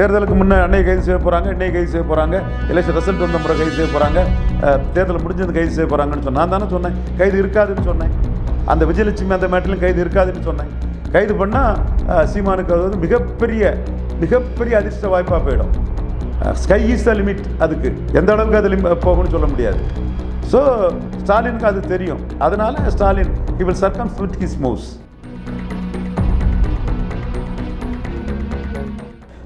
தேர்தலுக்கு முன்னே அன்னைக்கு கைது செய்ய போகிறாங்க இன்னைக்கு கைது செய்ய போகிறாங்க எலெக்ஷன் ரிசல்ட் வந்த முறை கைது செய்ய போகிறாங்க தேர்தல் முடிஞ்சது கைது செய்ய போகிறாங்கன்னு சொன்னேன் நான் தானே சொன்னேன். கைது இருக்காதுன்னு சொன்னேன். அந்த விஜயலட்சுமி அந்த மேட்டிலும் கைது இருக்காதுன்னு சொன்னேன். கைது பண்ணால் சீமானுக்கு அது வந்து மிகப்பெரிய மிகப்பெரிய அதிர்ஷ்ட வாய்ப்பாக போயிடும். ஸ்கை இஸ் த லிமிட் அதுக்கு. எந்த அளவுக்கு அது லிமி போகும்னு சொல்ல முடியாது. ஸோ ஸ்டாலினுக்கு அது தெரியும். அதனால் Stalin he Sargam with his moves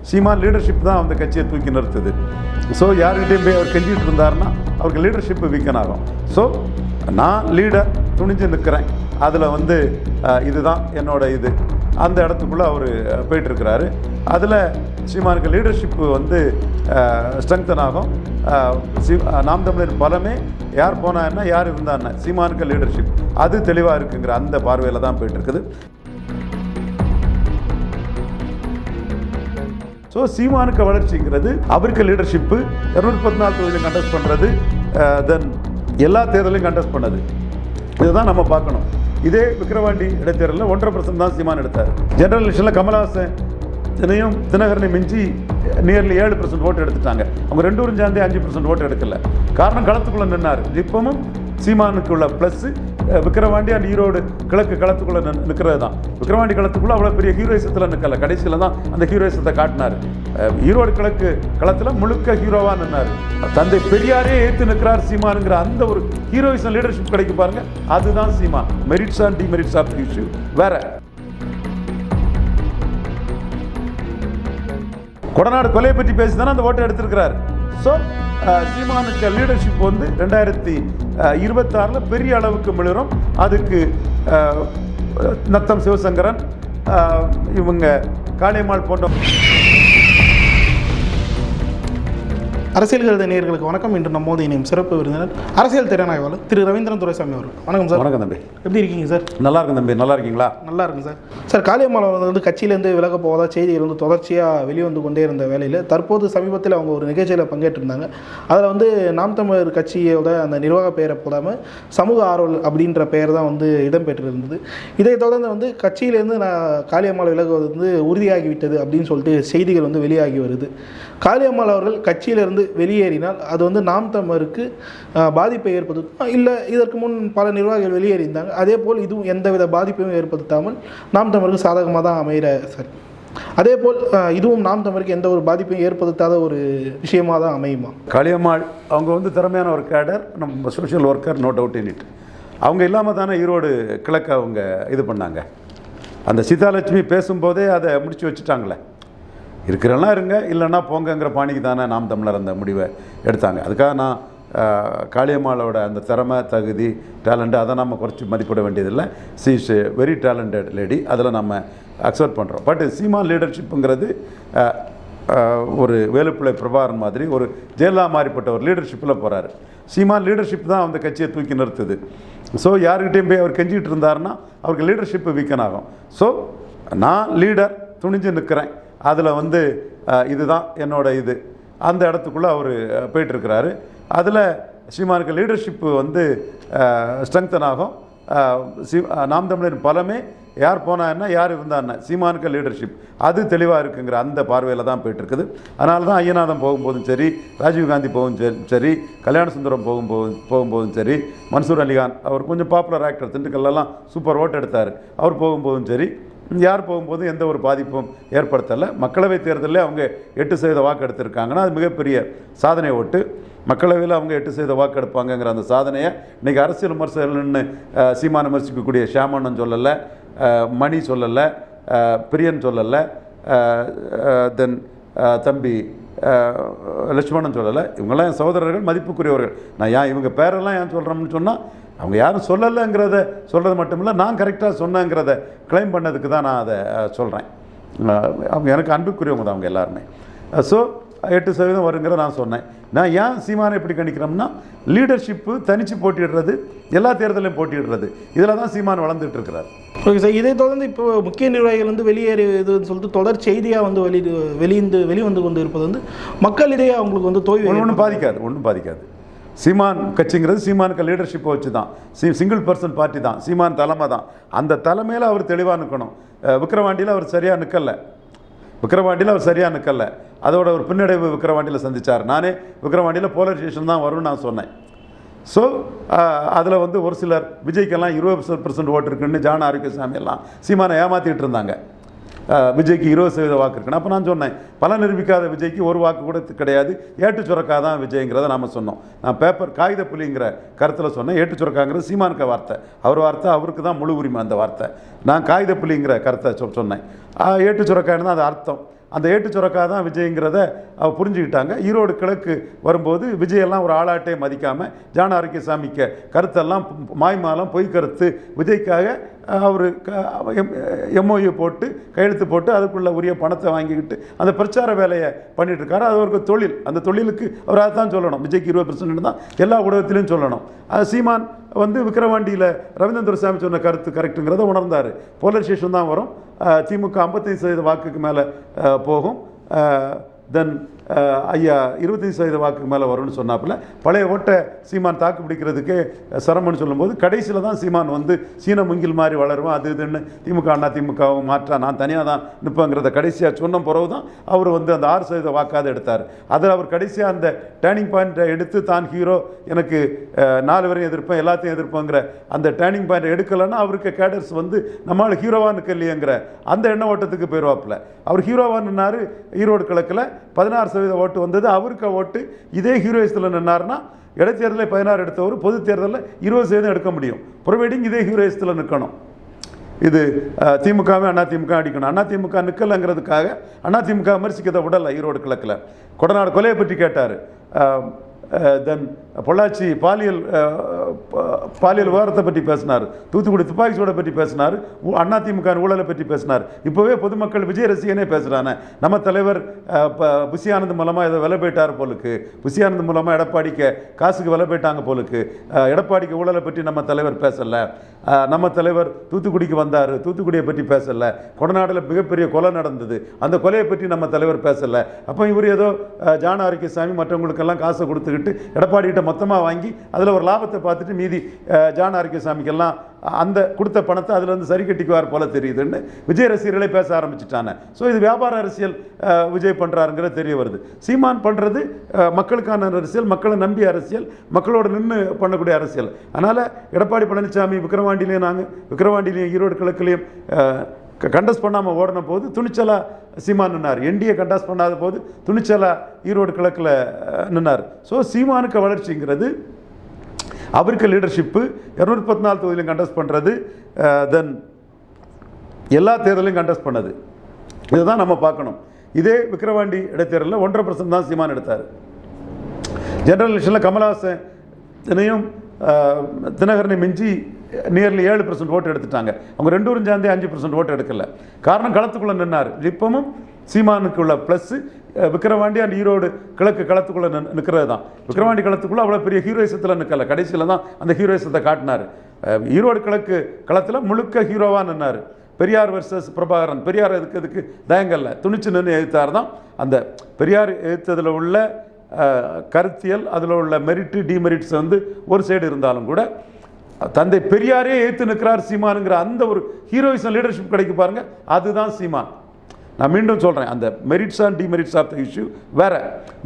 Seeman leadership தான் அந்த கட்சியை தூக்கி நிறுத்துது. ஸோ யார்கிட்டையும் போய் அவர் கெஞ்சிட்டு இருந்தாருன்னா அவருக்கு லீடர்ஷிப்பு வீக்கன் ஆகும். ஸோ நான் லீடர் துணிஞ்சு நிற்கிறேன். அதில் வந்து இதுதான் என்னோட இது. அந்த இடத்துக்குள்ளே அவர் போயிட்டுருக்கிறாரு. அதில் சீமானுக்கு லீடர்ஷிப்பு வந்து ஸ்ட்ரெங்தன் ஆகும். அஹ், நாம் தமிழர் பலமே யார் போனா என்ன யார் இருந்தா என்ன சீமானுக்கு லீடர்ஷிப் அது தெளிவாக இருக்குங்கிற அந்த பார்வையில் தான் போயிட்டுருக்குது. ஸோ சீமானுக்கு வளர்ச்சிங்கிறது அவருக்கு லீடர்ஷிப்பு இரநூத்தி பத்து நாலு தொகுதியிலும் கண்டஸ்ட் பண்ணுறது தென் எல்லா தேர்தலையும் கண்டஸ்ட் பண்ணது. இதுதான் நம்ம பார்க்கணும். இதே விக்கிரவாண்டி இடைத்தேர்தலில் ஒன்றரை பர்சன்ட் தான் சீமான் எடுத்தார். ஜெனரல் எலெக்ஷனில் கமலஹாசன் தினையும் தினகரனை மிஞ்சி நியர்லி ஏழு பர்சன்ட் ஓட்டு எடுத்துட்டாங்க. அவங்க ரெண்டு ஊரும் சேர்ந்தே அஞ்சு பர்சன்ட் ஓட்டு எடுக்கல. காரணம் களத்துக்குள்ளே நின்னார். இப்பவும் சீமானுக்கு உள்ள ப்ளஸ்ஸு விக்ரவாண்டி அண்ட் ஈரோடு கிழக்கு களத்துக்குள்ளே நிற்கிறது தான் விக்ரவாண்டி களத்துக்குள்ளே அவ்வளோ பெரிய ஹீரோயிசத்தில் நிற்கல கடைசியில் தான் அந்த ஹீரோயிசத்தை காட்டினார். ஈரோடு கிழக்கு களத்தில் முழுக்க ஹீரோவாக நின்னார். தந்தை பெரியாரே ஏற்று நிற்கிறார் சீமானுங்கிற அந்த ஒரு ஹீரோயிசம் லீடர்ஷிப் கிடைக்கும் பாருங்க. அதுதான் Seema merits and demerits of issue வேற. கொடநாடு கொலையை பற்றி பேசி தானே அந்த ஓட்டை எடுத்திருக்கிறார். ஸோ uh, சீமானுக்கு லீடர்ஷிப் வந்து ரெண்டாயிரத்தி uh, இருபத்தாறில் பெரிய அளவுக்கு மிளிரும். அதுக்கு uh, நத்தம் சிவசங்கரன் இவங்க காளியம்மாள் போன்ற அரசியல் கருத நேயர்களுக்கு வணக்கம். இன்று நம்மோது இணையும் சிறப்பு விருந்தினர் அரசியல் திறனாய்வாளர் திரு ரவீந்திரன் துரைசாமி அவர்கள். வணக்கம் சார். வணக்கம் தம்பி. எப்படி இருக்கீங்க சார்? நல்லா இருக்கும் தம்பி. நல்லா இருக்கீங்களா? நல்லா இருக்கு சார். சார் காளியம்மாள் வந்து கட்சியிலேருந்து விலக போவதா செய்திகள் வந்து தொடர்ச்சியாக வெளிவந்து கொண்டே இருந்த வேளையில் தற்போது சமீபத்தில் அவங்க ஒரு நிகழ்ச்சியில் பங்கேற்றிருந்தாங்க. அதில் வந்து நாம் தமிழர் கட்சியோட அந்த நிர்வாக பெயரை போடாமல் சமூக ஆர்வல் அப்படின்ற பெயர் தான் வந்து இடம்பெற்றிருந்தது. இதை தொடர்ந்து வந்து கட்சியிலேருந்து நான் காளியம்மாள் விலகுவது வந்து உறுதியாகிவிட்டது அப்படின்னு சொல்லிட்டு செய்திகள் வந்து வெளியாகி வருது. காளியம்மாள் அவர்கள் கட்சியிலிருந்து வெளியேறினால் அது வந்து நாம் தமிழருக்கு பாதிப்பை ஏற்படுத்தும். இல்லை இதற்கு முன் பல நிர்வாகிகள் வெளியேறியிருந்தாங்க. அதே போல் இதுவும் எந்தவித பாதிப்பையும் ஏற்படுத்தாமல் நாம் தமிழருக்கு சாதகமாக தான் அமைகிற சார். அதே போல் இதுவும் நாம் தமருக்கு எந்த ஒரு பாதிப்பையும் ஏற்படுத்தாத ஒரு விஷயமாக தான் அமையுமா? காளியம்மாள் அவங்க வந்து திறமையான ஒரு கேடர் நம்ம social worker no doubt in it அவங்க இல்லாமல் தானே ஈரோடு கிழக்கு அவங்க இது பண்ணாங்க. அந்த சீதாலட்சுமி பேசும்போதே அதை முடிச்சு வச்சுட்டாங்களே. இருக்கிறெல்லாம் இருங்க இல்லைன்னா போங்கங்கிற பாணிக்கு தானே நாம் தமிழர் அந்த முடிவை எடுத்தாங்க. அதுக்காக நான் காளியம்மாளோட அந்த திறமை தகுதி டேலண்ட்டு அதை நம்ம குறைச்சி மதிப்பிட வேண்டியதில்லை. She is very talented lady அதில் நம்ம அக்செப்ட் பண்ணுறோம் பட் சீமா லீடர்ஷிப்புங்கிறது ஒரு வேலுப்பிள்ளை பிரபாகரன் மாதிரி ஒரு ஜெயலலிதா மாறிப்பட்ட ஒரு லீடர்ஷிப்பில் போகிறாரு சீமா லீடர்ஷிப் தான் அந்த கட்சியை தூக்கி நிறுத்துது. ஸோ யாருக்கிட்டையும் போய் அவர் கெஞ்சிக்கிட்டு இருந்தாருன்னா அவருக்கு லீடர்ஷிப்பு வீக்கன் ஆகும். ஸோ நான் லீடர் துணிஞ்சு நிற்கிறேன் அதில் வந்து இதுதான் என்னோட இது. அந்த இடத்துக்குள்ளே அவர் போயிட்டுருக்கிறாரு. அதில் ஸ்ரீமானுக்கு லீடர்ஷிப்பு வந்து ஸ்ட்ரெங்தன் ஆகும். சி நாம் தமிழரின் பலமே யார் போனா என்ன யார் இருந்தா என்ன சீமானுக்கு லீடர்ஷிப் அது தெளிவாக இருக்குங்கிற அந்த பார்வையில் தான் போயிட்டுருக்குது. அதனால தான் ஐயநாதன் போகும்போதும் சரி ராஜீவ்காந்தி போகும் சரி சரி கல்யாண சுந்தரம் போகும்போது போகும்போதும் சரி மன்சூர் அலிகான் அவர் கொஞ்சம் பாப்புலர் ஆக்டர் திண்டுக்கல்லாம் சூப்பர் ஓட்டு எடுத்தார். அவர் போகும்போதும் சரி யார் போகும்போது எந்த ஒரு பாதிப்பும் ஏற்படுத்தலை. மக்களவைத் தேர்தலில் அவங்க எட்டு சதவீத வாக்கு எடுத்திருக்காங்கன்னா அது மிகப்பெரிய சாதனை ஓட்டு. மக்களவையில் அவங்க எட்டு சதவீத வாக்கு எடுப்பாங்கங்கிற அந்த சாதனையை இன்றைக்கி அரசியல் விமர்சகர்கள்னு சீமான விமர்சிக்கக்கூடிய ஷியாமண்ணன் சொல்லலை மணி சொல்லலை பிரியன் சொல்லலை தென் தம்பி லட்சுமணன் சொல்லலை. இவங்கெல்லாம் என் சகோதரர்கள் மதிப்புக்குரியவர்கள். நான் ஏன் இவங்க பேரெல்லாம் ஏன் சொல்கிறோம்னு சொன்னால் அவங்க யாரும் சொல்லலைங்கிறத சொல்கிறது மட்டும் இல்லை நான் கரெக்டாக சொன்னேங்கிறத க்ளைம் பண்ணதுக்கு தான் நான் அதை சொல்கிறேன் அவங்க எனக்கு அன்புக்குரியவங்க தான் அவங்க எல்லாருமே. ஸோ எட்டு சதவீதம் வருங்கிற நான் சொன்னேன். நான் ஏன் சீமானை எப்படி கணிக்கிறோம்னா லீடர்ஷிப்பு தனித்து போட்டியிடுறது எல்லா தேர்தலையும் போட்டியிடுறது. இதில் தான் சீமான் வளர்ந்துட்டு இருக்கிறார். ஓகே சார் இதை தொடர்ந்து இப்போ முக்கிய நிர்வாகிகள் வந்து வெளியேறுதுன்னு சொல்லிட்டு தொடர் செய்தியாக வந்து வெளி வெளிந்து வெளிவந்து கொண்டு இருப்பது வந்து மக்களிடையே அவங்களுக்கு வந்து தோய்வு ஒன்றும் பாதிக்காது ஒன்றும் பாதிக்காது. சீமான் கட்சிங்கிறது சீமானுக்கு லீடர்ஷிப்பை வச்சு தான் சி சிங்கிள் பர்சன் பார்ட்டி தான். சீமான் தலைமை தான். அந்த தலைமையில் அவர் தெளிவாக நிற்கணும் விக்ரவாண்டியில் அவர் சரியாக நிற்கலை விக்ரவாண்டியில் அவர் சரியாக நிற்கலை அதோட ஒரு பின்னடைவு விக்ரவாண்டியில் சந்திச்சார். நானே விக்ரவாண்டியில் போலரைசேஷன் தான் வரும்னு நான் சொன்னேன். ஸோ அதில் வந்து ஒரு சிலர் விஜய்க்கெல்லாம் இருபது பர்சன்ட் ஓட்டு இருக்குன்னு ஜான ஆரோக்கியசாமி எல்லாம் சீமானை ஏமாற்றிட்டு இருந்தாங்க. விஜய்க்கு இருபது சதவீத வாக்கு இருக்குன்னு. அப்போ நான் சொன்னேன் பல நிரூபிக்காத விஜய்க்கு ஒரு வாக்கு கூட கிடையாது. ஏட்டு சுரக்கா தான் விஜய்ங்கிறத நாம் சொன்னோம். நான் பேப்பர் காகித புலிங்கிற கருத்தில் சொன்னேன் ஏட்டு சுரக்காங்கிறது சீமானுக்க வார்த்தை. அவர் வார்த்தை அவருக்கு தான் முழு உரிமை அந்த வார்த்தை. நான் காகித புலிங்கிற கருத்தை சொ- சொன்னேன். ஏட்டு சுரக்கான்னு தான் அது அர்த்தம். அந்த ஏட்டு சுரக்கா தான் விஜய்ங்கிறத புரிஞ்சுக்கிட்டாங்க. ஈரோடு கிழக்கு வரும்போது விஜயெல்லாம் ஒரு ஆளாட்டே மதிக்காமல் ஜான ஆரோக்கியசாமிக்க கருத்தெல்லாம் மாய்மாலம் பொய் கருத்து விஜய்க்காக அவர் எம்ஓயு போட்டு கையெழுத்து போட்டு அதுக்குள்ளே உரிய பணத்தை வாங்கிக்கிட்டு அந்த பிரச்சார வேலையை பண்ணிகிட்ருக்காரு அது அவருக்கு தொழில். அந்த தொழிலுக்கு அவர் அதான் சொல்லணும். விஜய்க்கு இருபது பர்சன்ட் தான் எல்லா ஊடகத்திலையும் சொல்லணும். அது சீமான் வந்து விக்கிரவாண்டியில் ரவீந்திர சாமி சொன்ன கருத்து கரெக்டுங்கிறத உணர்ந்தார். போலரைசேஷன் தான் வரும். திமுக ஐம்பத்தைந்து சதவீத வாக்குக்கு மேலே போகும். தென் ஐயா இருபத்தஞ்சு சதவீத வாக்குக்கு மேலே வரும்னு சொன்னாப்புல. பழைய ஓட்டை சீமான் தாக்கு பிடிக்கிறதுக்கே சிரமம்னு சொல்லும்போது கடைசியில் தான் சீமான் வந்து சீன முங்கில் மாதிரி வளருவோம் அது இதுன்னு திமுக அண்ணா திமுகவும் மாற்றா நான் தனியாக தான் நிற்பேங்கிறத கடைசியாக சொன்ன பிறகு தான் அவர் வந்து அந்த ஆறு சதவீத வாக்காவது எடுத்தார். அதில் அவர் கடைசியாக அந்த டேர்னிங் பாயிண்ட்டை எடுத்து தான் ஹீரோ எனக்கு நாலு பேரையும் எதிர்ப்பேன் எல்லாத்தையும் எதிர்ப்பேங்கிற அந்த டேர்னிங் பாயிண்ட் எடுக்கலைன்னா அவருக்கு கேடர்ஸ் வந்து நம்மளால் ஹீரோவாக இல்லையேங்கிற அந்த எண்ண ஓட்டத்துக்கு போயிடுவாப்புல அவர் ஹீரோவாக ஈரோடு கிழக்கில் பதினாறு சதவீத ஓட்டு வந்தது. அவருக்கு ஓட்டு. இதே ஹீரோயிசத்தில் நின்னார்னா இடைத்தேர்தலில் பதினாறு எடுத்தவர் பொது தேர்தலில் இருபது சதவீதம் எடுக்க முடியும். ப்ரொவைடிங் இதே ஹீரோயிசத்தில் நிற்கணும் இது திமுகவே அண்ணா திமுக அடிக்கணும். அண்ணா திமுக நிற்கலைங்கிறதுக்காக அண்ணா திமுக விமர்சிக்கிறத விடல ஈரோடு கிழக்கில். கொடநாடு கொலையை பற்றி கேட்டார். தென் பொள்ளாச்சி பாலியல் பாலியல் விவகாரத்தை பற்றி பேசினார். தூத்துக்குடி துப்பாக்கி சூடை பற்றி பேசினார். ஊ- அண்ணா திமுக ஊழலை பற்றி பேசினார். இப்போவே பொதுமக்கள் விஜய் ரசிகனே பேசுகிறாங்க நம்ம தலைவர் இப்போ ப- மூலமாக இதை விலை போயிட்டார் போலுக்கு. புசி மூலமாக எடப்பாடிக்கு காசுக்கு விலை போயிட்டாங்க போலுக்கு. எடப்பாடிக்கு ஊழலை பற்றி நம்ம தலைவர் பேசலை. நம்ம தலைவர் தூத்துக்குடிக்கு வந்தார். தூத்துக்குடியை பற்றி பேசலை. கொடநாடில் மிகப்பெரிய கொலை நடந்தது. அந்த கொலையை பற்றி நம்ம தலைவர் பேசலை. அப்போ இவர் ஏதோ ஜான ஆரோக்கியசாமி மற்றவங்களுக்கெல்லாம் காசை கொடுத்துக்கிட்டு எடப்பாடி கிட்ட மொத்தமாக வாங்கி அதில் ஒரு லாபத்தை பார்த்துட்டு மீதி ஜான் ஆரோக்கியசாமிக்கெல்லாம் அந்த கொடுத்த பணத்தை அதில் சரி கட்டிக்குவார் போல தெரியுதுன்னு விஜய் ரசிகர்களே பேச ஆரம்பிச்சிட்டாங்க. ஸோ இது வியாபார அரசியல் விஜய் பண்ணுறாருங்கிறது தெரிய வருது. சீமான் பண்ணுறது மக்களுக்கான அரசியல் மக்களை நம்பி அரசியல் மக்களோட நின்று பண்ணக்கூடிய அரசியல். அதனால் எடப்பாடி பழனிசாமி விக்கிரவாண்டிலையும் நாங்கள் விக்கிரவாண்டிலையும் ஈரோடு கிழக்குலையும் கண்டஸ்ட் பண்ணாமல் ஓடின போது துணிச்சலா சீமான் நின்னார். என்டிஏ கண்டஸ்ட் பண்ணாத போது துணிச்சலா ஈரோடு கிழக்கில் நின்னார். ஸோ சீமானுக்கு வளர்ச்சிங்கிறது அவருக்கு லீடர்ஷிப்பு இரநூத்தி பத்து நாலு தொகுதியிலும் கண்டஸ்ட் பண்ணுறது தென் எல்லா தேர்தலையும் கண்டஸ்ட் பண்ணது. இதுதான் நம்ம பார்க்கணும். இதே விக்கிரவாண்டி இடைத்தேர்தலில் ஒன்றரை பர்சன்ட் தான் சீமான் எடுத்தார். ஜெனரல் எலெக்ஷனில் கமல்ஹாசன் தினையும் தினகரனை மிஞ்சி நியர்லி ஏழு பர்சன்ட் ஓட்டு எடுத்துட்டாங்க. அவங்க ரெண்டு பேரும் சேர்ந்தே அஞ்சு பர்சன்ட் ஓட்டு எடுக்கல. காரணம் களத்துக்குள்ளே நின்னார். இப்பவும் சீமானுக்கு உள்ள ப்ளஸ் விக்கிரவாண்டி அண்ட் ஈரோடு கிழக்கு களத்துக்குள்ளே நிற்கிறது தான் விக்கிரவாண்டி களத்துக்குள்ளே அவ்வளோ பெரிய ஹீரோயிசத்தில் நிற்கல கடைசியில் தான் அந்த ஹீரோயிசத்தை காட்டினார். ஈரோடு கிழக்கு களத்தில் முழுக்க ஹீரோவாக நின்னார். பெரியார் வர்சஸ் பிரபாகரன். பெரியார் எதுக்கு எதுக்கு? தயங்கல்ல துணிச்சு நின்று எதிர்த்தார் தான். அந்த பெரியார் எதிர்த்ததில் உள்ள கருத்தியல் அதில் உள்ள மெரிட்டு டிமெரிட்ஸ் வந்து ஒரு சைடு இருந்தாலும் கூட தந்தை பெரியாரே ஏற்று நிற்கிறார் சீமானுங்கிற அந்த ஒரு ஹீரோயிசம் லீடர்ஷிப் கிடைக்கு பாருங்க. அதுதான் சீமான். நான் மீண்டும் சொல்கிறேன் அந்த merits on demerits of the issue வேற.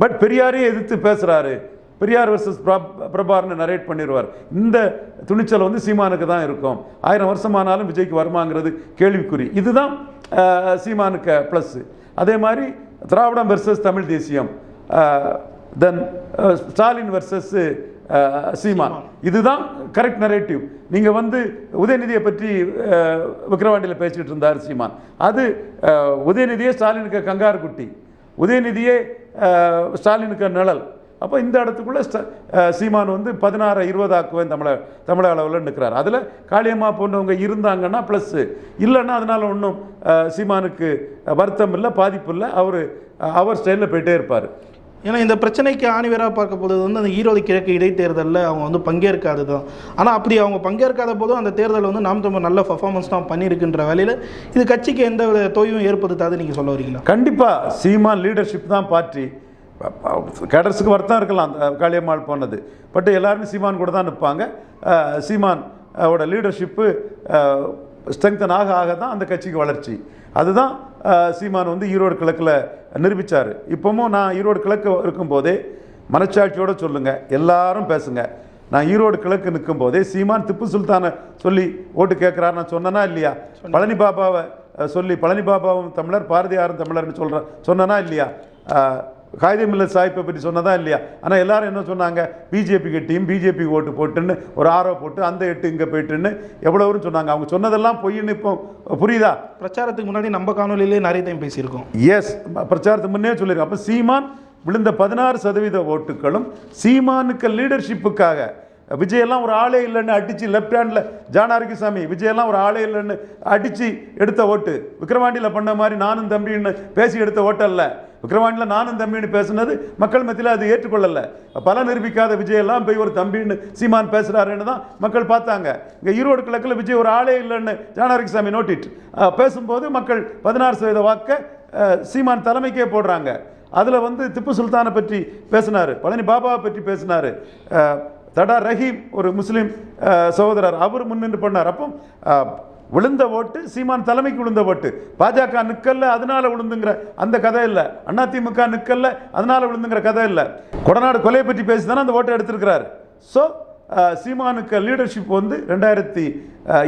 பட் பெரியாரே எதிர்த்து பேசுகிறாரு பெரியார் வர்சஸ் பிரபார்னு நரேட் பண்ணிடுவார் இந்த துணிச்சல் வந்து சீமானுக்கு தான் இருக்கும். ஆயிரம் வருஷமானாலும் விஜய்க்கு வருமாங்கிறது கேள்விக்குறி. இதுதான் சீமானுக்கு ப்ளஸ்ஸு அதே மாதிரி திராவிடம் வெர்சஸ் தமிழ் தேசியம். Then Stalin versus Seeman. இதுதான் கரெக்ட் நரேட்டிவ் நீங்கள் வந்து உதயநிதியை பற்றி அஹ், விக்கிரவாண்டியில் பேசிக்கிட்டு இருந்தார் சீமான். அது உதயநிதியே ஸ்டாலினுக்கு கங்காரு குட்டி உதயநிதியே ஸ்டாலினுக்கு நிழல். அப்போ இந்த இடத்துக்குள்ள சீமான் வந்து பதினாறு இருபது ஆக்குவேன் தமிழ தமிழக அளவில் நிற்கிறார் அதில் காளியம்மா போன்றவங்க இருந்தாங்கன்னா ப்ளஸ்ஸு இல்லைன்னா அதனால் ஒன்றும் சீமானுக்கு வருத்தம் இல்லை பாதிப்பு இல்லை. அவர் அவர் ஸ்டைலில் போயிட்டே இருப்பார். ஏன்னா இந்த பிரச்சனைக்கு ஆணிவராக பார்க்க போகிறது வந்து அந்த ஈரோடு கிழக்கு இடைத்தேர்தலில் அவங்க வந்து பங்கேற்காது தான். ஆனால் அப்படி அவங்க பங்கேற்காத போதும் அந்த தேர்தலில் வந்து நாம் ரொம்ப நல்ல பர்ஃபார்மன்ஸ் தான் பண்ணியிருக்குன்ற வேலையில் இது கட்சிக்கு எந்த வித தொய்வும் ஏற்படுத்தாது நீங்கள் சொல்ல வரீங்களா? கண்டிப்பாக சீமான் லீடர்ஷிப் தான் பார்ட்டி கேடர்ஸுக்கு வருத்தம் இருக்கலாம் அந்த காளியம்மாள் போனது. பட் எல்லாருமே சீமான் கூட தான் நிற்பாங்க. சீமான் ஓட லீடர்ஷிப்பு ஸ்ட்ரெங்தன் ஆக ஆக தான் அந்த கட்சிக்கு வளர்ச்சி. அதுதான் சீமான் வந்து ஈரோடு கிழக்கில் நிரூபித்தார் இப்போவும் நான் ஈரோடு கிழக்கு இருக்கும்போதே மனச்சாட்சியோட சொல்லுங்க எல்லாரும் பேசுங்க. நான் ஈரோடு கிழக்கு நிற்கும் போதே சீமான் திப்பு சுல்தானை சொல்லி ஓட்டு கேட்குறாரு. நான் சொன்னனா இல்லையா? பழனி பாபாவை சொல்லி பழனி பாபாவும் தமிழர் பாரதியாரும் தமிழர்னு சொல்கிறேன் சொன்னனா இல்லையா? அஹ், காகிதம் இல்ல சாய்ப்பை பற்றி சொன்னதா இல்லையா? ஆனால் எல்லாரும் என்ன சொன்னாங்க? பிஜேபிக்கு டீம் பிஜேபி ஓட்டு போட்டுன்னு ஒரு ஆரோ போட்டு அந்த எட்டு இங்கே போயிட்டுன்னு எவ்வளோரும் சொன்னாங்க. அவங்க சொன்னதெல்லாம் பொய்ன்னு இப்போ புரியுதா? பிரச்சாரத்துக்கு முன்னாடி நம்ம காணொலியிலே நிறைய டைம் பேசியிருக்கோம். எஸ் பிரச்சாரத்துக்கு முன்னே சொல்லியிருக்கேன் அப்போ சீமான் விழுந்த பதினாறு சதவீத ஓட்டுகளும் சீமானுக்கு லீடர்ஷிப்புக்காக விஜயெல்லாம் ஒரு ஆளே இல்லைன்னு அடிச்சு லெஃப்ட் ஹேண்டில் ஜானாரகிசாமி விஜயெல்லாம் ஒரு ஆளே இல்லைன்னு அடிச்சு எடுத்த ஓட்டு. விக்ரவாண்டியில் பண்ண மாதிரி நானும் தம்பின்னு பேசி எடுத்த ஓட்டு அல்ல விக்ரவாண்டியில் நானும் தம்பின்னு பேசுனது மக்கள் மத்தியில் அது ஏற்றுக்கொள்ளலை. பல நிரூபிக்காத விஜயெல்லாம் போய் ஒரு தம்பின்னு சீமான் பேசுகிறாருன்னு தான் மக்கள் பார்த்தாங்க. இங்கே ஈரோடு கிழக்கில் விஜய் ஒரு ஆளே இல்லைன்னு ஜானாரகிசாமி நோட்டிட்டு. பேசும்போது மக்கள் பதினாறு சதவீத வாக்கை சீமான் தலைமைக்கே போடுறாங்க. அதில் வந்து திப்பு சுல்தானை பற்றி பேசினார் பழனி பாபாவை பற்றி பேசினார். தடா ரஹீம் ஒரு முஸ்லீம் சகோதரர் அவர் முன்னின்று பண்ணார். அப்போ விழுந்த ஓட்டு சீமான் தலைமைக்கு விழுந்த ஓட்டு. பாஜக நிக்கல்ல அதனால விழுந்துங்கிற அந்த கதை இல்லை. அதிமுக நிக்கல்ல அதனால விழுந்துங்கிற கதை இல்லை. கொடநாடு கொலையை பற்றி பேசி தானே அந்த ஓட்டை எடுத்திருக்கிறார். ஸோ சீமானுக்கு லீடர்ஷிப் வந்து ரெண்டாயிரத்தி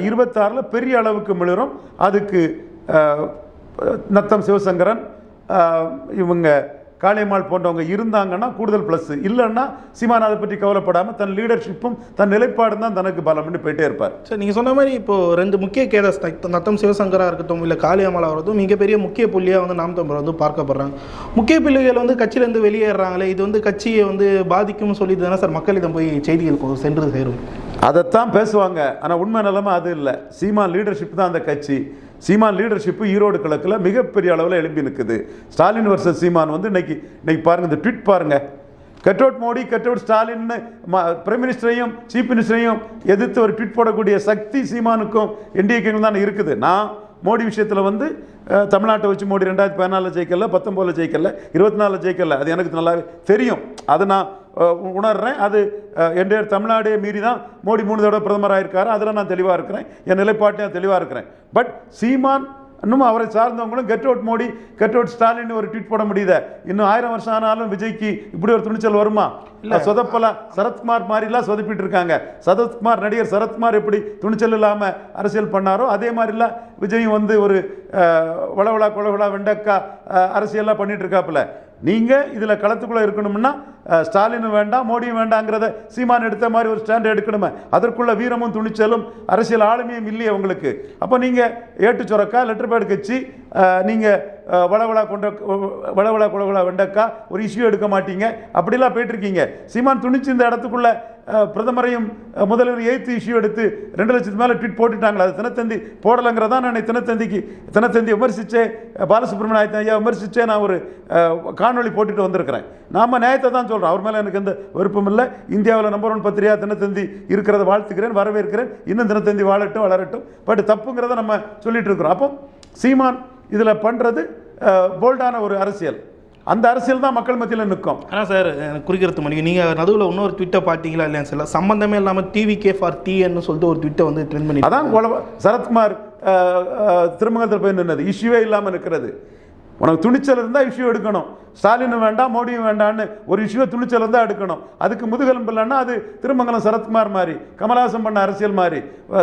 இருபத்தாறில் பெரிய அளவுக்கு மிளிரும். அதுக்கு நத்தம் சிவசங்கரன் இவங்க காளியம்மாள் போன்றவங்க இருந்தாங்கன்னா கூடுதல் ப்ளஸ் இல்லைன்னா சீமான் அதை பற்றி கவலைப்படாமல் தன் லீடர்ஷிப்பும் தன் நிலைப்பாடும் தான் தனக்கு பலம்னு போயிட்டே இருப்பார். சார் நீங்கள் சொன்ன மாதிரி இப்போ ரெண்டு முக்கிய நத்த- நத்தம் சிவசங்கரா இருக்கட்டும் இல்லை காளியம்மாள் ஆகிறதும் மிகப்பெரிய முக்கிய புள்ளியாக வந்து நாம் தமிழர் வந்து பார்க்கப்படுறாங்க. முக்கிய புள்ளிகள் வந்து கட்சியிலேருந்து வெளியேறாங்களே இது வந்து கட்சியை வந்து பாதிக்கும்னு சொல்லி தானே சார் மக்களிடம் போய் செய்திகள் சென்று சேரும்? அதைத்தான் பேசுவாங்க. ஆனால் உண்மை நிலைமை அது இல்லை. சீமான் லீடர்ஷிப் தான் அந்த கட்சி. சீமான் லீடர்ஷிப்பு ஈரோடு கிழக்கில் மிகப்பெரிய அளவில் எழுப்பி நிற்குது ஸ்டாலின் வர்சஸ் சீமான் வந்து இன்னைக்கு இன்னைக்கு பாருங்கள் இந்த ட்விட் பாருங்கள் cut out Modi cut out Stalin prime மினிஸ்டரையும் chief மினிஸ்டரையும் எதிர்த்து ஒரு ட்விட் போடக்கூடிய சக்தி சீமானுக்கும் என்டிஏக்கும் தான் இருக்குது. நான் மோடி விஷயத்தில் வந்து தமிழ்நாட்டை வச்சு மோடி ரெண்டாயிரத்தி பதினாலில் ஜெயிக்கல பத்தொம்போதில் ஜெயிக்கல இருபத்தி நாலில் ஜெயிக்கல. அது எனக்கு நல்லாவே தெரியும். அதை நான் உணர்றேன். அது என்டைய தமிழ்நாடே மீறி தான் மோடி மூணு தடவை பிரதமராக இருக்காரு அதில் நான் தெளிவாக இருக்கிறேன். என் நிலைப்பாட்டையும் தெளிவாக இருக்கிறேன். பட் சீமான் இன்னும் அவரை சார்ந்தவங்களும் get out Modi get out Stalin ஒரு ட்வீட் போட முடியுத? இன்னும் ஆயிரம் வருஷம் ஆனாலும் விஜய்க்கு இப்படி ஒரு துணிச்சல் வருமா? இல்ல. சொதப்பலா சரத்குமார் மாதிரிலாம் சொதப்பிட்டு இருக்காங்க. சரத்குமார் நடிகர் சரத்குமார் எப்படி துணிச்சல் இல்லாம அரசியல் பண்ணாரோ அதே மாதிரிலாம் விஜயும் வந்து ஒரு வளவளா கொலவளா வெண்டக்கா அரசியல்லாம் பண்ணிட்டு இருக்காப்புல. நீங்கள் இதில் களத்துக்குள்ளே இருக்கணும்னா ஸ்டாலினும் வேண்டாம் மோடியும் வேண்டாங்கிறத சீமான் எடுத்த மாதிரி ஒரு ஸ்டாண்ட் எடுக்கணுமே. அதற்குள்ள வீரமும் துணிச்சலும் அரசியல் ஆளுமையும் இல்லையே உங்களுக்கு. அப்போ நீங்கள் ஏட்டு சுரக்கா லெட்டர் பேடு கட்சி நீங்கள் வளவளா கொண்ட வளவளா குளவளா வெண்டக்கா ஒரு இஷ்யூ எடுக்க மாட்டீங்க. அப்படிலாம் போயிட்டுருக்கீங்க. சீமான் துணிச்சு இந்த இடத்துக்குள்ள பிரதமரையும் முதல்வர் எய்த்து இஷ்யூ எடுத்து ரெண்டு லட்சத்து மேலே ட்வீட் போட்டுட்டாங்களா அது தினத்தந்தி போடலைங்கிறதான் நான் தினத்தந்திக்கு தினத்தந்தி விமர்சித்தே அஹ், ஐயா விமர்சிச்சே நான் ஒரு காணொலி போட்டுட்டு வந்திருக்கிறேன். நாம நியாயத்தை தான் சொல்கிறோம் அவர் மேலே எனக்கு எந்த விருப்பம் இல்லை. இந்தியாவில் நம்பர் ஒன் பத்திரிகா தினத்தந்தி இருக்கிறத வாழ்த்துக்கிறேன் வரவேற்கிறேன். இன்னும் தினத்தந்தி வாழட்டும் வளரட்டும். பட் தப்புங்கிறத நம்ம சொல்லிட்டு இருக்கிறோம். அப்போ சீமான் இதில் பண்ணுறது போல்டான ஒரு அரசியல். அந்த அரசியல் தான் மக்கள் மத்தியில் நிற்கும் ஆனால் சார் குறிக்கிறது மணிக்கு நீங்கள் நடுவில் இன்னொரு ட்விட்டை பார்த்தீங்களா இல்லையா சார் சம்மந்தமே இல்லாமல் டிவி கே ஃபார் டிஎன்னு சொல்லிட்டு ஒரு ட்விட்டை வந்து ட்ரெண்ட் பண்ணி அதான் சரத்குமார் திருமங்கலத்தில் போய் நின்னது. இஷ்யூவே இல்லாமல் நிற்கிறது உனக்கு துணிச்சல் இருந்தால் இஷ்யூ எடுக்கணும். ஸ்டாலினும் வேண்டாம் மோடியும் வேண்டாம்னு ஒரு இஷ்யூவை துணிச்சல் இருந்தால் எடுக்கணும். அதுக்கு முதுகெலும்பு இல்லைன்னா அது திருமங்கலம் சரத்குமார் மாதிரி கமலஹாசன் பண்ண அரசியல் மாதிரி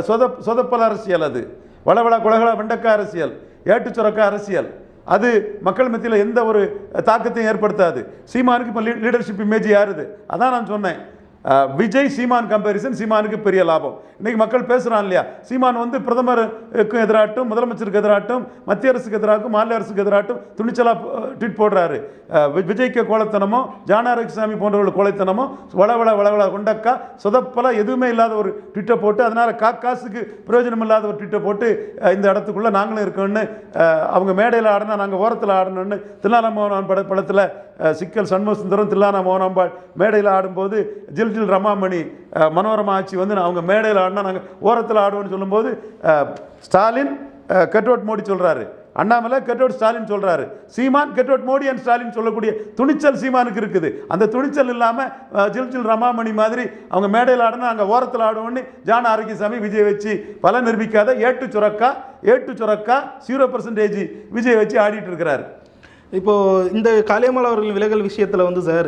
சொத சொதப்பல் அரசியல் அது. வளவள குலகள வெண்டக்கா அரசியல். ஏட்டு சுரக்கா அரசியல். அது மக்கள் மத்தியில் எந்த ஒரு தாக்கத்தையும் ஏற்படுத்தாது. சீமானுக்கு இப்போ லீடர்ஷிப் இமேஜ் யாருது? அதான் நான் சொன்னேன். விஜய் சீமான் கம்பேரிசன் சீமானுக்கு பெரிய லாபம். இன்றைக்கி மக்கள் பேசுகிறான் இல்லையா? சீமான் வந்து பிரதமருக்கும் எதிராட்டும் முதலமைச்சருக்கு எதிராட்டும் மத்திய அரசுக்கு எதிராகவும் மாநில அரசுக்கு எதிராட்டும் துணிச்சலா ட்வீட் போடுறாரு. வி- விஜய்க்கு கோலத்தனமோ ஜானாரகிசாமி போன்றவர்கள் கோலைத்தனமோ வளவள வளவள கொண்டக்கா சொதப்பல எதுவுமே இல்லாத ஒரு ட்விட்டை போட்டு அதனால காக்காசுக்கு பிரயோஜனம் இல்லாத ஒரு ட்விட்டை போட்டு இந்த இடத்துக்குள்ளே நாங்களும் இருக்கோம்னு அவங்க மேடையில் ஆடினா நாங்கள் ஓரத்தில் ஆடணும்னு தில்லானா மோகன் பட படத்தில் சிக்கல் சண்முகசுந்தரம் தில்லானா மோகனாம்பாள் மேடையில் ஆடும்போது ஜில் ஜில் ரமாமணி மனோரமா ஆட்சி வந்து நான் அவங்க மேடையில் ஆடினா நாங்கள் ஓரத்தில் ஆடுவோம்னு சொல்லும்போது ஸ்டாலின் கட் மோடி சொல்கிறாரு அண்ணாமலை கெட் ஸ்டாலின் சொல்கிறாரு சீமான் கெட் மோடி அண்ட் ஸ்டாலின் சொல்லக்கூடிய துணிச்சல் சீமானுக்கு இருக்குது. அந்த துணிச்சல் இல்லாமல் ஜில் ஜில் ரமாமணி மாதிரி அவங்க மேடையில் ஆடணும் அங்கே ஓரத்தில் ஆடுவோம்னு ஜான ஆரோக்கியசாமி விஜய் வச்சு பல நிரூபிக்காத ஏட்டு சுரக்கா ஏட்டு சுரக்கா ஜீரோ பர்சன்டேஜ் விஜய் வச்சு ஆடிட்டு இருக்கிறாரு. இப்போ இந்த காளியம்மாள் அவர்கள் விலகல் விஷயத்தில் வந்து சார்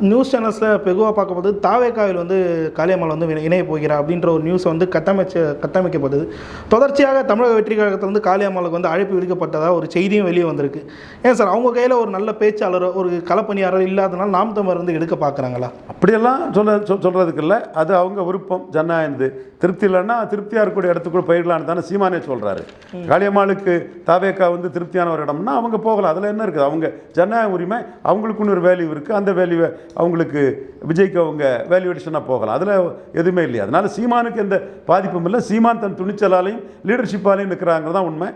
நியூஸ் சேனல்ஸில் பெகுவாக பார்க்கும்போது தாவேக்காவில் வந்து காளியம்மாள் வந்து இணை- இணைய போகிறார் அப்படின்ற ஒரு நியூஸ் வந்து கட்டமைச்சு கட்டமைக்கப்பட்டது. தொடர்ச்சியாக தமிழக வெற்றி கழகத்தில் வந்து காளியம்மாளுக்கு வந்து அழைப்பு விடுக்கப்பட்டதாக ஒரு செய்தியும் வெளியே வந்திருக்கு. ஏன் சார் அவங்க கையில் ஒரு நல்ல பேச்சாளரோ ஒரு களப்பணியாளரோ இல்லாதனால நாம் தமிழர் வந்து எடுக்க பார்க்குறாங்களா? அப்படியெல்லாம் சொல்ல சொல் சொல்கிறதுக்கு இல்லை. அது அவங்க விருப்பம் ஜனநாயகது திருப்தி இல்லைன்னா திருப்தியாக இருக்கக்கூடிய இடத்துக்குள்ள போயிடலான்னு தானே சீமானே சொல்கிறாரு காளியம்மாளுக்கு தாவேக்கா வந்து திருப்தியான ஒரு இடம்னா அவங்க போகலாம். அதில் என்ன இருக்குது அவங்க ஜனநாயக உரிமை அவங்களுக்குன்னு ஒரு வேல்யூ இருக்குது அந்த வேல்யூவை அவங்களுக்கு விஜய்க்கு அவங்க வேல்யூவேஷனாக போகலாம். அதில் எதுவுமே இல்லையா. அதனால் சீமானுக்கு எந்த பாதிப்பும் இல்லை. சீமான் தன் துணிச்சலாலையும் லீடர்ஷிப்பாலையும் நிற்கிறாங்க தான் உண்மை.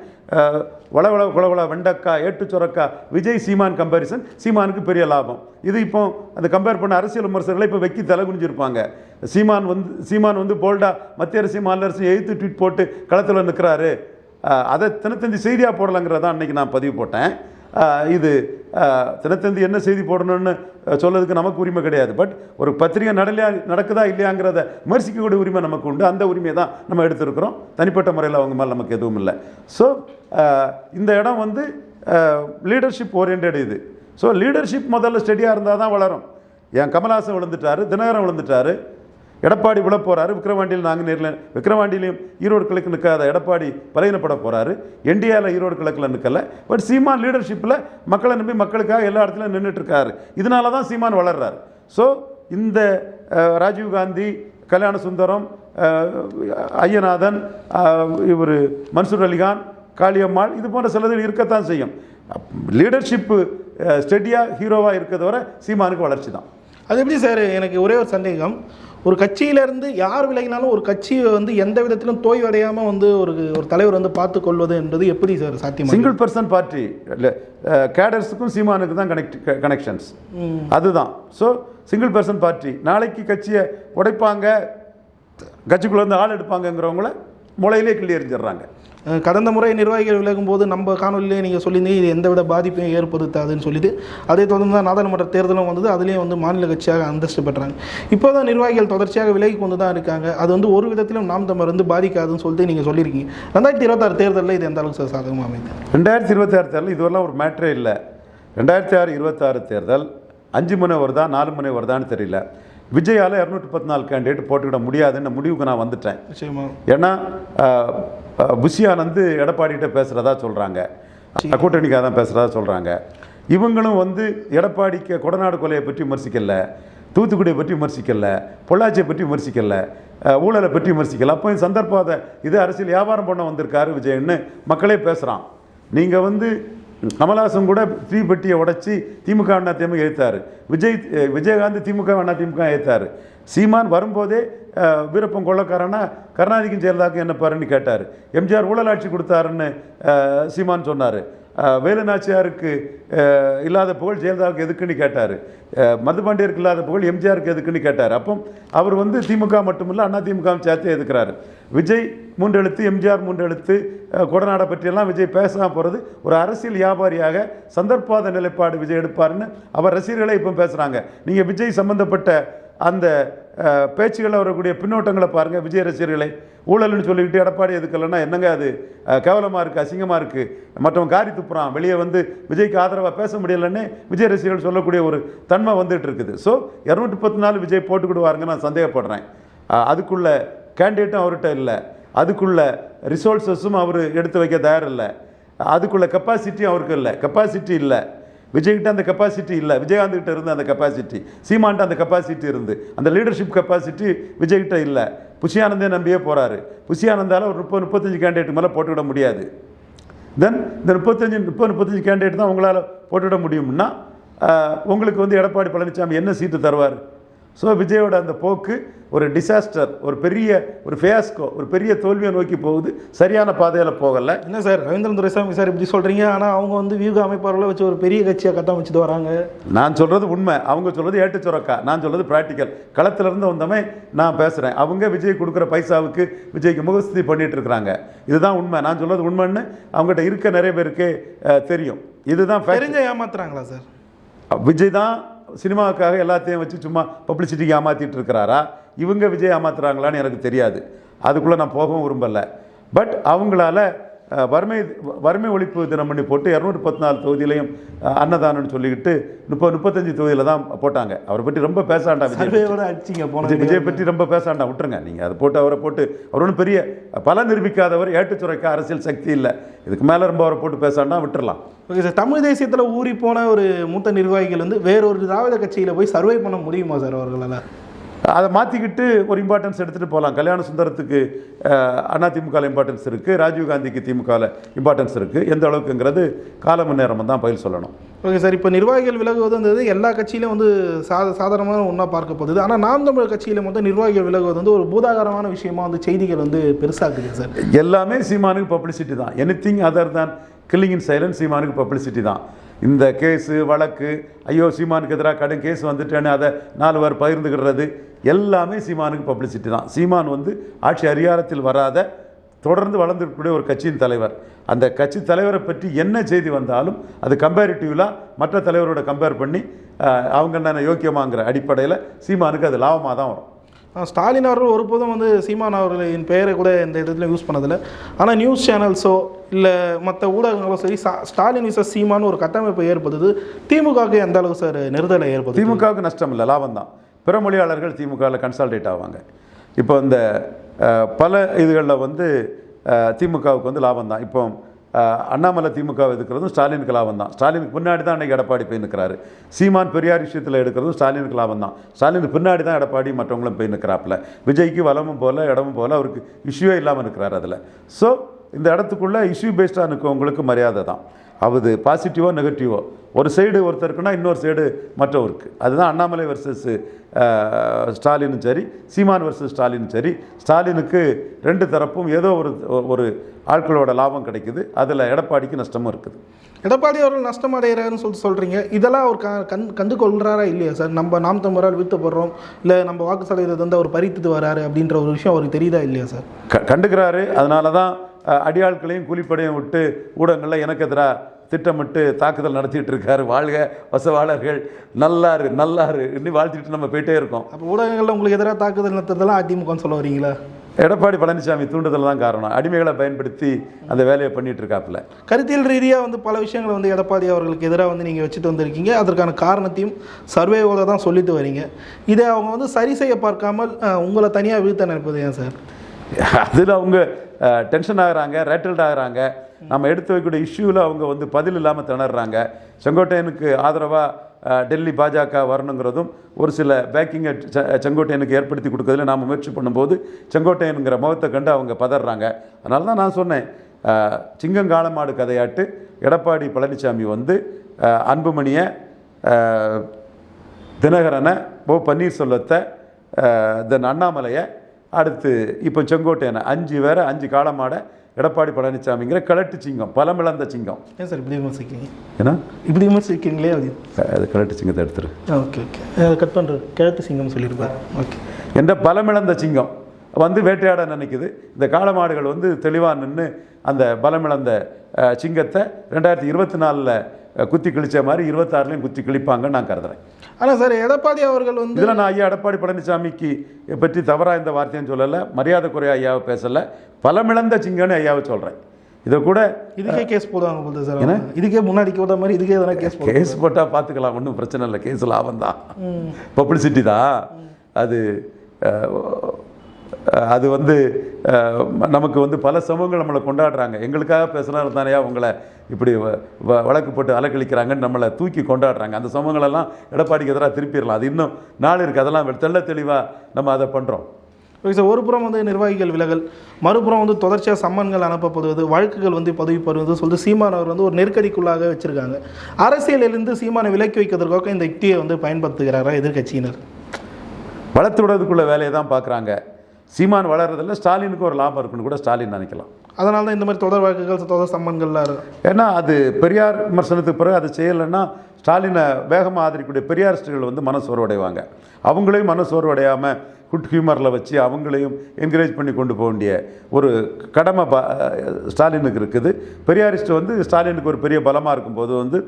வளவள குளவள வெண்டக்கா ஏட்டு சுரக்கா விஜய் சீமான் கம்பேரிசன் சீமானுக்கு பெரிய லாபம். இது இப்போ அந்த கம்பேர் பண்ண அரசியல் விமர்சகர்களை இப்போ வெக்கி தலை குனிஞ்சிருப்பாங்க. சீமான் வந்து சீமான் வந்து போல்டா மத்திய அரசு மாநில அரசு எழுத்து ட்வீட் போட்டு களத்தில் நிற்கிறாரு அதை தினத்தந்தி செய்தியாக போடலாங்கிறதான் அன்னைக்கு நான் பதிவு போட்டேன். இது தினத்தந்தி என்ன செய்தி போடணும்னு அஹ், சொல்லதுக்கு நமக்கு உரிமை கிடையாது. பட் ஒரு பத்திரிகை நடலையா நடக்குதா இல்லையாங்கிறத விமர்சிக்கக்கூடிய உரிமை நமக்கு உண்டு. அந்த உரிமையை தான் நம்ம எடுத்திருக்கிறோம். தனிப்பட்ட முறையில் அவங்க மேலே நமக்கு எதுவும் இல்லை. ஸோ இந்த இடம் வந்து லீடர்ஷிப் ஓரியன்ட் இது. ஸோ லீடர்ஷிப் முதல்ல ஸ்டெடியாக இருந்தால் தான் வளரும். என் கமல்ஹாசன் விழுந்துட்டார் தினகரன் விழுந்துட்டாரு. எடப்பாடி விழ போகிறாரு விக்ரவாண்டியில் நாங்கள் நேரில் விக்ரவாண்டியிலையும் ஈரோடு கிழக்கு நிற்காத எடப்பாடி பலகீனப்பட போகிறாரு என்டிஏவில் ஈரோடு கிழக்கில் நிற்கல பட் சீமான் லீடர்ஷிப்பில் மக்களை நம்பி மக்களுக்காக எல்லா இடத்துலையும் நின்றுட்டுருக்காரு இதனால தான் சீமான் வளர்றாரு. ஸோ இந்த ராஜீவ்காந்தி ராஜீவ் காந்தி கல்யாண சுந்தரம் ஐயநாதன் இவர் மன்சூர் அலிகான் காளியம்மாள் இது போன்ற சிலது இருக்கத்தான் செய்யும். லீடர்ஷிப்பு ஸ்டெடியாக ஹீரோவாக இருக்கிறத விட சீமானுக்கு வளர்ச்சி தான். அது எப்படி சார் எனக்கு ஒரே ஒரு சந்தேகம். ஒரு கட்சியிலேருந்து யார் விலகினாலும் ஒரு கட்சியை வந்து எந்த விதத்திலும் தோய்வடையாமல் வந்து ஒரு ஒரு தலைவர் வந்து பார்த்து கொள்வது என்பது எப்படி சார் சாத்தியமாக சிங்கிள் பர்சன் பார்ட்டி கேடர்ஸுக்கும் சீமானுக்கு தான் கனெக்ட் கனெக்ஷன்ஸ் அதுதான். ஸோ சிங்கிள் பர்சன் பார்ட்டி நாளைக்கு கட்சியை உடைப்பாங்க கட்சிக்குள்ளே இருந்து ஆள் எடுப்பாங்கங்கிறவங்கள முளையிலே கிள்ளி எறிஞ்சிடுறாங்க. கடந்த முறை நிர்வாகிகள் விலகும் போது நம்ம காணொலியிலே நீங்கள் சொல்லியிருந்தீங்க இது எந்தவித பாதிப்பையும் ஏற்படுத்தாதுன்னு சொல்லிட்டு அதே தொடர்ந்து தான் நாடாளுமன்ற தேர்தலும் வந்தது அதுலேயும் வந்து மாநில கட்சியாக அந்தஸ்து பெற்றாங்க. இப்போ தான் நிர்வாகிகள் தொடர்ச்சியாக விலகி கொண்டு தான் இருக்காங்க. அது வந்து ஒரு விதத்திலும் நாம் தமிழர் வந்து பாதிக்காதுன்னு சொல்லிட்டு நீங்கள் சொல்லியிருக்கீங்க. ரெண்டாயிரத்தி இருபத்தாறு தேர்தலில் இது எந்த அளவுக்கு சாதகமாக அமைது ரெண்டாயிரத்தி இருபத்தாறு தேர்தல் இதுவெல்லாம் ஒரு மேட்ரே இல்லை. ரெண்டாயிரத்தி ஆறு இருபத்தாறு தேர்தல் அஞ்சு முனை வருதா நாலு முனை வருதான்னு தெரியல. விஜயால் இரநூத்தி பத்து நாலு கேண்டிடேட் போட்டுக்கிட முடியாதுன்னு முடிவுக்கு நான் வந்துட்டேன். ஏன்னா அஹ், அஹ், புஷி ஆனந்த் எடப்பாடிகிட்ட பேசுகிறதா சொல்கிறாங்க கூட்டணிக்காக தான் பேசுகிறதா சொல்கிறாங்க இவங்களும் வந்து எடப்பாடிக்கு கொடநாடு கொலையை பற்றி விமர்சிக்கல தூத்துக்குடியை பற்றி விமர்சிக்கல பொள்ளாச்சியை பற்றி விமர்சிக்கல ஊழலை பற்றி விமர்சிக்கல. அப்போ சந்தர்ப்பாத இது அரசியல் வியாபாரம் பண்ண வந்திருக்காரு விஜயன்னு மக்களே பேசுகிறான் நீங்கள் வந்து கமல்ஹாசன் கூட த்ரீ பெட்டியை உடைச்சி திமுக அண்ணா திமுக ஏற்றாரு விஜய் விஜயகாந்த் திமுக அண்ணா திமுக ஏற்றாரு சீமான் வரும்போதே வீரப்பன் கொள்ளக்காரனா கருணாநிதிக்கும் ஜெயலலிதாக்கும் என்ன பாருன்னு கேட்டார். எம்ஜிஆர் ஊழலாட்சி கொடுத்தாருன்னு சீமான் சொன்னார். வேலுநாச்சியாருக்கு இல்லாத புகழ் ஜெயலலிதாவுக்கு எதுக்குன்னு கேட்டார். மதுபாண்டியருக்கு இல்லாத புகழ் எம்ஜிஆருக்கு எதுக்குன்னு கேட்டார். அப்போ அவர் வந்து திமுக மட்டுமில்ல அண்ணா திமுகவும் சேர்த்து எதுக்குறாரு. விஜய் மூன்று எழுத்து எம்ஜிஆர் மூன்று எழுத்து கொடநாடை பற்றியெல்லாம் விஜய் பேசாமல் போகிறது ஒரு அரசியல் வியாபாரியாக சந்தர்ப்பாத நிலைப்பாடு விஜய் எடுப்பாருன்னு அவர் ரசிகர்களே இப்போ பேசுகிறாங்க நீங்கள் விஜய் சம்பந்தப்பட்ட அந்த பேச்சுகளில் வரக்கூடிய பின்னோட்டங்களை பாருங்கள் விஜய் ரசிகர்களை. ஊழல்னு சொல்லிக்கிட்டு எடப்பாடி எதுக்கலன்னா என்னங்க அது? கேவலமாக இருக்குது அசிங்கமாக இருக்குது மற்றவன் காரி துப்புறான் வெளியே வந்து விஜய்க்கு ஆதரவாக பேச முடியலன்னு விஜய் ரசிகர்கள் சொல்லக்கூடிய ஒரு தன்மை வந்துட்டு இருக்குது. ஸோ இரநூத்தி பத்து நாள் விஜய் போட்டுக்கிடுவாருங்க நான் சந்தேகப்படுறேன். அதுக்குள்ள கேண்டிடேட்டும் அவர்கிட்ட இல்லை. அதுக்குள்ள ரிசோர்ஸஸும் அவர் எடுத்து வைக்க தயார் இல்லை அதுக்குள்ள கெப்பாசிட்டியும் அவருக்கு இல்லை. கெப்பாசிட்டி இல்லை. விஜய்கிட்ட அந்த கெப்பாசிட்டி இல்லை. விஜயகாந்த்கிட்ட இருந்து அந்த கெப்பாசிட்டி சீமான்ட்ட அந்த கெப்பாசிட்டி இருந்து. அந்த லீடர்ஷிப் கெப்பாசிட்டி விஜய்கிட்ட இல்லை. புஷியானந்தே நம்பியே போகிறாரு புஷியானந்தால் ஒரு முப்பது முப்பத்தஞ்சு கேண்டிடேட் மேலே போட்டுவிட முடியாது. தென் இந்த முப்பத்தஞ்சு முப்பது முப்பத்தஞ்சு கேண்டிடேட் தான் உங்களால் போட்டுவிட முடியும்னா உங்களுக்கு வந்து எடப்பாடி பழனிசாமி என்ன சீட்டு தருவார்? ஸோ விஜயோட அந்த போக்கு ஒரு டிசாஸ்டர் ஒரு பெரிய ஒரு ஃபேஸ்கோ ஒரு பெரிய தோல்வியை நோக்கி போகுது. சரியான பாதையில் போகலை. என்ன சார் ரவீந்திரன் துரைசாமி சார் இப்படி சொல்கிறீங்க ஆனால் அவங்க வந்து வியூக அமைப்பாளர்களை வச்சு ஒரு பெரிய கட்சியாக கட்டமைச்சிட்டு வராங்க. நான் சொல்கிறது உண்மை. அவங்க சொல்கிறது ஏட்டு சுரக்கா. நான் சொல்கிறது ப்ராக்டிக்கல் களத்திலிருந்து வந்தவன் நான் பேசுகிறேன் அவங்க விஜய் கொடுக்குற பைசாவுக்கு விஜய்க்கு முகஸ்துதி பண்ணிட்டு இருக்கிறாங்க. இதுதான் உண்மை. நான் சொல்கிறது உண்மைன்னு அவங்ககிட்ட இருக்க நிறைய பேருக்கு தெரியும். இதுதான். தெரிஞ்ச ஏமாத்துறாங்களா சார்? விஜய் தான் சினிமாவுக்காக எல்லாத்தையும் வச்சு சும்மா பப்ளிசிட்டிக்கு ஏமாற்றிட்டு இருக்கிறாரா? இவங்க விஜய் ஏமாத்துறாங்களான்னு எனக்கு தெரியாது. அதுக்குள்ளே நான் போகவும் விரும்பலை. பட் அவங்களால வறுமை வறுமை ஒழிப்பு தினம் பண்ணி போட்டு இரநூத்தி பத்து நாலு தொகுதியிலையும் அன்னதானம்னு சொல்லிக்கிட்டு முப்பது முப்பத்தஞ்சு தொகுதியில் தான் போட்டாங்க. அவரை பற்றி ரொம்ப பேசாண்டா விஜய் விஜய் பற்றி ரொம்ப பேசாண்டா விட்டுருங்க. நீங்கள் அதை போட்டு அவரை போட்டு அவர் ஒன்றும் பெரிய பல நிரூபிக்காதவர் ஏட்டுச்சுரைக்க அரசியல் சக்தி இல்லை. இதுக்கு மேலே ரொம்ப அவரை போட்டு பேசாண்டா விட்டுறலாம். Okay sir. தமிழ் தேசியத்தில் ஊறி போன ஒரு மூத்த நிர்வாகிகள் வந்து வேறொரு திராவிட கட்சியில் போய் சர்வை பண்ண முடியுமா சார் அவர்களால்? அதை மாற்றிக்கிட்டு ஒரு இம்பார்ட்டன்ஸ் எடுத்துகிட்டு போகலாம் கல்யாண சுந்தரத்துக்கு அண்ணா திமுக இம்பார்ட்டன்ஸ் இருக்குது ராஜீவ்காந்திக்கு திமுகவில் இம்பார்ட்டன்ஸ் இருக்குது எந்த அளவுக்குங்கிறது கால முன்னேறம் தான் பயில் சொல்லணும். ஓகே சார் இப்போ நிர்வாகிகள் விலகுவதுன்றது எல்லா கட்சியிலும் வந்து சா சாதாரணமான ஒன்றா பார்க்கப்படுது ஆனால் நாம் தமிழர் கட்சியில் மட்டும் நிர்வாகிகள் விலகுவது வந்து ஒரு பூதாகரமான விஷயமா வந்து செய்திகள் வந்து பெருசாக்குது சார். எல்லாமே சீமானுக்கு பப்ளிசிட்டி தான். எனி திங் அதர் தான் கில்லிங் இன் சைலன்ஸ் சீமானுக்கு பப்ளிசிட்டி தான். இந்த கேஸு வழக்கு ஐயோ சீமானுக்கு எதிராக கடும் கேஸ் வந்துட்டேன்னு அதை நாலு பேர் பகிர்ந்துக்கிடுறது எல்லாமே சீமானுக்கு பப்ளிசிட்டி தான். சீமான் வந்து ஆட்சி அதிகாரத்தில் வராத தொடர்ந்து வளர்ந்துருக்கக்கூடிய ஒரு கட்சியின் தலைவர். அந்த கட்சி தலைவரை பற்றி என்ன செய்தி வந்தாலும் அது கம்பேரிட்டிவ்லாக மற்ற தலைவரோட கம்பேர் பண்ணி அவங்க என்ன யோக்கியமாங்கிற அடிப்படையில் சீமானுக்கு அது லாபமாக தான் வரும். ஸ்டாலின் அவர்கள் ஒருபோதும் வந்து சீமான் அவர்களின் பெயரை கூட இந்த இடத்துல யூஸ் பண்ணதில்லை. ஆனால் நியூஸ் சேனல்ஸோ இல்லை மற்ற ஊடகங்களோ சரி சா- ஸ்டாலின் விசஸ் சீமானு ஒரு கட்டமைப்பை ஏற்படுது திமுகவுக்கு எந்த அளவுக்கு சார் நெருதலை ஏற்படுது திமுகவுக்கு நஷ்டம் இல்லை லாபம் தான். பிற மொழியாளர்கள் திமுகவில் கன்சால்டேட் ஆவாங்க. இப்போ இந்த பல இதுகளில் வந்து திமுகவுக்கு வந்து லாபம் தான். இப்போ அண்ணாமலை திமுக எதுக்கிறதும் ஸ்டாலினுக்கு லாபம் தான். ஸ்டாலினுக்கு பின்னாடி தான் அன்றைக்கி எடப்பாடி போய் நிற்கிறாரு சீமான் பெரியார் விஷயத்தில் எடுக்கிறதும் ஸ்டாலினுக்கு லாபம் தான். ஸ்டாலினுக்கு பின்னாடி தான் எடப்பாடி மற்றவங்களும் போய் நிற்கிறாப்புல விஜய்க்கு வளமும் போல இடமும் போல அவருக்கு இஷ்யூவே இல்லாமல் இருக்கிறார் அதில். ஸோ இந்த இடத்துக்குள்ளே இஷ்யூ பேஸ்டாக நிற்கவங்களுக்கு மரியாதை தான். அது பாசிட்டிவோ நெகட்டிவோ ஒரு சைடு ஒருத்தருக்குன்னா இன்னொரு சைடு மற்றவருக்கு. அதுதான் அண்ணாமலை வர்சஸ் ஸ்டாலினும் சரி சீமான் வர்சஸ் ஸ்டாலினும் சரி ஸ்டாலினுக்கு ரெண்டு தரப்பும் ஏதோ ஒரு ஒரு ஆட்களோட லாபம் கிடைக்குது. அதில் எடப்பாடிக்கு நஷ்டமும் இருக்குது. எடப்பாடி அவர்கள் நஷ்டம் அடைகிறாருன்னு சொல்லிட்டு சொல்கிறீங்க இதெல்லாம் அவர் கண் கண்டு கொள்கிறாரா இல்லையா சார்? நம்ம நாம் தமிழரால் வீழ்த்தப்படுறோம் இல்லை நம்ம வாக்கு சதவீதத்தை வந்து அவர் பறித்துட்டு வராரு அப்படின்ற ஒரு விஷயம் அவருக்கு தெரியுதா இல்லையா சார்? க கண்டுக்கிறாரு. அதனால தான் அடியாட்களையும் கூலிப்படையும் விட்டு ஊடகங்களில் எனக்கு எதிராக திட்டமிட்டு தாக்குதல் நடத்திட்டு இருக்காரு. வாழ்க வசவாளர்கள். நல்லாரு நல்லாரு. இன்னும் வாழ்த்திட்டு நம்ம போயிட்டே இருக்கோம். அப்போ ஊடகங்களில் உங்களுக்கு எதிராக தாக்குதல் நடத்துறதெல்லாம் அதிமுகன்னு சொல்ல வரீங்களா எடப்பாடி பழனிசாமி தூண்டுதல் தான் காரணம். அடிமைகளை பயன்படுத்தி அந்த வேலையை பண்ணிட்டு இருக்காப்புல. கருத்தியல் ரீதியாக வந்து பல விஷயங்களை வந்து எடப்பாடி அவர்களுக்கு எதிராக வந்து நீங்கள் வச்சுட்டு வந்திருக்கீங்க. அதற்கான காரணத்தையும் சர்வேவோட தான் சொல்லிட்டு வரீங்க. இதை அவங்க வந்து சரி செய்ய பார்க்காமல் உங்களை தனியாக வீழ்த்த நினைப்பது ஏன் சார்? அதில் அவங்க டென்ஷன் ஆகிறாங்க ரேட்டல்ட் ஆகிறாங்க. நம்ம எடுத்து வைக்கக்கூடிய இஷ்யூவில் அவங்க வந்து பதில் இல்லாமல் திணறாங்க. செங்கோட்டையனுக்கு ஆதரவாக டெல்லி பாஜக வரணுங்கிறதும் ஒரு சில பேக்கிங்கை செங்கோட்டையனுக்கு ஏற்படுத்தி கொடுக்கறதுல நாம் முயற்சி பண்ணும்போது செங்கோட்டையனுங்கிற முகத்தை கண்டு அவங்க பதறாங்க. அதனால தான் நான் சொன்னேன் சிங்கங்காலமாடு கதையாட்டு எடப்பாடி பழனிசாமி வந்து அன்புமணியை தினகரனை ஓ பன்னீர்செல்வத்தை தென் அண்ணாமலையை அடுத்து இப்போ செங்கோட்டையனை அஞ்சு பேரை அஞ்சு காலமாட எடப்பாடி பழனிசாமிங்கிற கிழட்டு சிங்கம் பலமிழந்த சிங்கம். ஏன் சார் இப்படி விமர்சிக்கிறீங்க? ஏன்னா இப்படி விமர்சிக்கிறீங்களே அது? அது கிழட்டு சிங்கத்தை எடுத்துரு. Okay okay. கட் பண்ணுறது கிழக்கு சிங்கம் சொல்லியிருப்பார். ஓகே. என்ற பலமிழந்த சிங்கம் வந்து வேட்டையாட நினைக்குது. இந்த காளமாடுகள் வந்து தெளிவாக நின்று அந்த பலமிழந்த சிங்கத்தை ரெண்டாயிரத்தி இருபத்தி நாலில் குத்தி கிழிச்ச மாதிரி இருபத்தாறுலையும் குத்தி கிழிப்பாங்கன்னு நான் கருதுறேன். ஆனால் சார் எடப்பாடி அவர்கள் வந்து இதில் நான் ஐயா எடப்பாடி பழனிசாமிக்கு பற்றி தவறாக இந்த வார்த்தையும் சொல்லலை மரியாதை குறைய ஐயாவை பேசலை. பலமிழந்த சிங்கன்னு ஐயாவை சொல்கிறேன் இதை கூட இதுக்கே கேஸ் போடுவாங்க போகுது சார். இதுக்கே முன்னாடி போட்ட மாதிரி இதுக்கே எதனா கேஸ் கேஸ் போட்டால் பார்த்துக்கலாம் ஒன்றும் பிரச்சனை இல்லை. கேஸ் லாபம் தான் பப்ளிசிட்டி தான். அது அது வந்து நமக்கு வந்து பல சமூகங்கள் நம்மளை கொண்டாடுறாங்க. எங்களுக்காக பேசுனாலும் தானே உங்களை இப்படி வழக்கு போட்டு அலக்கழிக்கிறாங்கன்னு நம்மளை தூக்கி கொண்டாடுறாங்க. அந்த சமூகங்களெல்லாம் எடப்பாடிக்கு எதிராக திருப்பிடலாம். அது இன்னும் நாள் இருக்குது அதெல்லாம் தெள்ள தெளிவாக நம்ம அதை பண்ணுறோம் ஓகே சார். ஒரு புறம் வந்து நிர்வாகிகள் விலகல் மறுபுறம் வந்து தொடர்ச்சியாக சம்மன்கள் அனுப்பப்படுவது வழக்குகள் வந்து பதவி பெறுவது சொல்லிட்டு சீமான் அவர் வந்து ஒரு நெருக்கடிக்குள்ளாக வச்சிருக்காங்க. அரசியலிலிருந்து சீமானை விலக்கி வைக்கிறதுக்காக இந்த யுக்தியை வந்து பயன்படுத்துகிறாரா எதிர்க்கட்சியினர்? வளர்த்து விடுறதுக்குள்ள வேலையை தான் பார்க்குறாங்க. சீமான் வளர்றதில்ல ஸ்டாலினுக்கு ஒரு லாபம் இருக்குன்னு கூட ஸ்டாலின் நினைக்கலாம். அதனால தான் இந்த மாதிரி தொடர் வழக்குகள் தொடர் சம்மன்கள்லாம் இருக்கு. ஏன்னா அது பெரியார் விமர்சனத்துக்கு பிறகு அதை செய்யலைன்னா ஸ்டாலினை வேகமாக ஆதரிக்கக்கூடிய பெரியாரிஸ்டுகள் வந்து மனசோர்வடைவாங்க. அவங்களையும் மனசோர்வடையாமல் குட் ஹியூமரில் வச்சு அவங்களையும் என்கரேஜ் பண்ணி கொண்டு போக வேண்டிய ஒரு கடமை ப ஸ்டாலினுக்கு இருக்குது. பெரியாரிஸ்ட் வந்து ஸ்டாலினுக்கு ஒரு பெரிய பலமாக இருக்கும்போது வந்து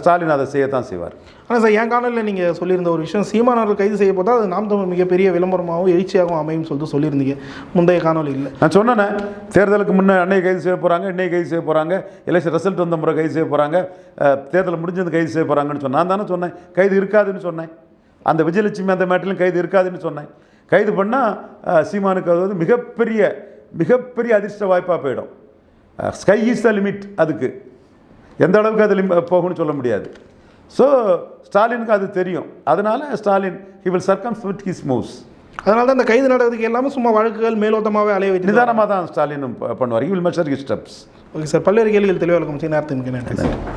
ஸ்டாலின் அதை செய்யத்தான் செய்வார். ஆனால் சார் என் காணொலியில் நீங்கள் சொல்லியிருந்த ஒரு விஷயம் சீமானவர்கள் கைது செய்யப்பட்டால் அது நாம் தமிழ் மிகப்பெரிய விளம்பரமாகவும் எழுச்சியாகவும் அமையும் சொல்லிட்டு சொல்லியிருந்தீங்க. முந்தைய காணொலியில். நான் சொன்னேனே தேர்தலுக்கு முன்னே அன்னைக்கு கைது செய்ய போகிறாங்க இன்னைக்கு கைது செய்ய போகிறாங்க எலெக்ஷன் ரிசல்ட் வந்த முறை கைது செய்ய போகிறாங்க தேர்தல் முடிஞ்சது கைது செய்ய போகிறாங்கன்னு சொன்னேன். நான் தானே சொன்னேன் கைது இருக்காதுன்னு சொன்னேன். அந்த விஜயலட்சுமி அந்த மேட்டிலும் கைது இருக்காதுன்னு சொன்னேன். கைது பண்ணால் சீமானுக்கு அது வந்து மிகப்பெரிய மிகப்பெரிய அதிர்ஷ்ட வாய்ப்பாக போயிடும். ஸ்கை இஸ் த லிமிட் அதுக்கு. எந்த அளவுக்கு அது lim- போகும்னு சொல்ல முடியாது. ஸோ ஸ்டாலினுக்கு அது தெரியும். அதனால ஸ்டாலின் ஹி வில் சர்க்கம் வித் ஹிஸ் மூவ்ஸ் அதனால தான் இந்த கைது நடவடிக்கை எல்லாமே சும்மா வழக்குகள் மேலோட்டமாகவே அலைய வைத்து நிதானமாக தான் ஸ்டாலினும் ப- பண்ணுவார். He will measure his steps okay sir பல்வேறு கேள்விகள் தெளிவாக இருக்கும். நேரத்துக்கு நன்றி சார்